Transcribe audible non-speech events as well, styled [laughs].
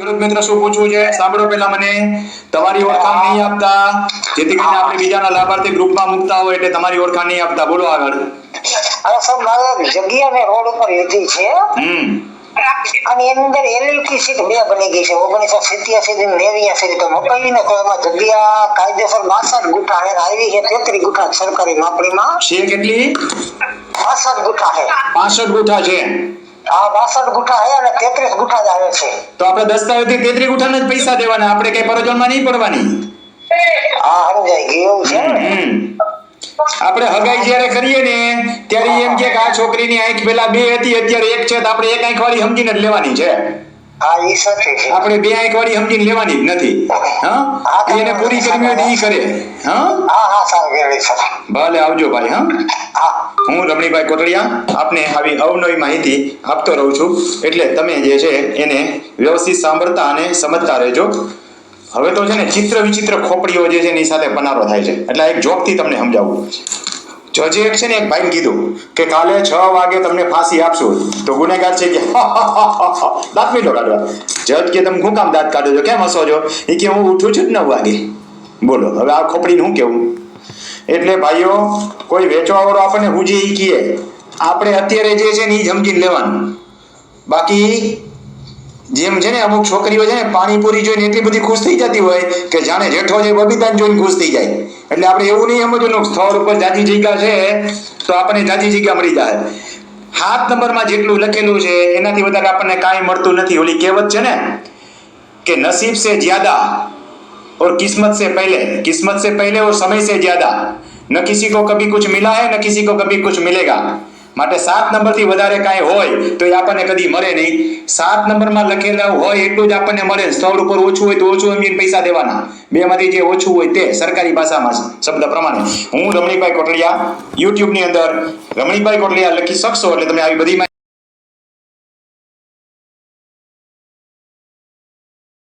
ખેડૂત મિત્ર શું પૂછવું છે? સાંભળો પહેલા મને. તમારી ઓળખાણ નહીં આપતા. જેથી કરીને આપણે બીજાના લાભાર્થી ગ્રુપમાં મૂકતા હોય એટલે તમારી ઓળખાણ નહીં આપતા. બોલો આગળ. અરે સર મારે જગ્યા ને રોડ ઉપર લીધી છે. હમ. અને એની અંદર એલએલપી સીટ બે બની ગઈ છે. ઓગણીસો સિત્યાસી થી નેવ્યાસી તો મોકલીને તો એમાં જગ્યા કાયદેસર બાસઠ ગુઠા હે આવી છે. તેત્રીસ ગુઠા સરકારી માપણીમાં. છે કેટલી? બાસઠ ગુઠા હે. બાસઠ ગુઠા છે. આ બાસઠ ગુઠા અને તેત્રીસ ગુઠા જ આવે છે. તો આપણે દસ્તાવેજથી તેત્રી ગુઠાના જ પૈસા દેવાના. આપણે કઈ પરજોનમાં નહીં પડવાની. હા સમજાય ગયું છે આપણે હગાઈ જ્યારે કરીએ ને ત્યારે એમ કે આ છોકરીની આંખ પેલા બે હતી અત્યારે એક છે તો આપણે એક આંખ વાળી સમજીને જ લેવાની હા છે. આપણે બે એક વાળી સમજીને લેવાની જ નથી હા? એને પૂરી કરવી હોય ઈ કરે. હા? ભલે આવજો ભાઈ હા? હા. હું રમણીભાઈ કોટડિયા આપને આવી અવનવી માહિતી આપતો રહું છું. એટલે તમે જે છે એને વ્યવસ્થિત સાંભળતા અને સમજતા રહેજો. હવે તો છે ને ચિત્ર વિચિત્ર ખોપડીઓ જે છે એની સાથે પનારો થાય છે. એટલે એક જોકથી તમને સમજાવું. જજે એક છે ને એક ભાઈને કીધું કે કાલે છ વાગે તમને ફાંસી આપશું, તો ગુનેગાર છે કે [laughs] દાંત મીઠો કાઢવા. જજ કે તમે હું કામ દાંત કાઢો છો? કેમ હસો છો? એ કે હું ઉઠું છું જ નવ વાગે. બોલો, હવે આ ખોપડીને શું કેવું? એટલે ભાઈઓ, કોઈ વેચવાવાળો આપણને હું જે એ કહે, આપણે અત્યારે જે છે ને એ સમજીને લેવાનું. બાકી જેમ છે ને અમુક છોકરીઓ છે ને પાણીપુરી જોઈને એટલી બધી ખુશ થઈ જતી હોય કે જાણે જેઠો છે બબીતાને જોઈને ખુશ થઈ જાય એટલે આપણે એવું નહીં સમજવાનું સ્થળ ઉપર જાજી જગ્યા છે તો આપણને જાજી જગ્યા મળી જાય સાત નંબરમાં જેટલું લખેલું છે એનાથી વધારે આપણને કાંઈ મળતું નથી ઓલી કહેવત છે ને કે નસીબ से ज्यादा और किस्मत से पहले किस्मत से पहले और समय से ज्यादा न किसी को कभी कुछ मिला है न किसी को कभी कुछ मिलेगा માટે સાત નંબરથી વધારે કાંઈ હોય તો એ આપણને કદી મળે નહીં. સાત નંબરમાં લખેલા હોય એટલું જ આપણને મળે સ્થળ ઉપર ઓછું હોય તો ઓછું એમ પૈસા દેવાના. બેમાંથી જે ઓછું હોય તે સરકારી ભાષામાં શબ્દ પ્રમાણે. હું રમણીભાઈ કોટડિયા યુટ્યુબની અંદર રમણીભાઈ કોટડિયા લખી શકશો એટલે તમે આવી બધી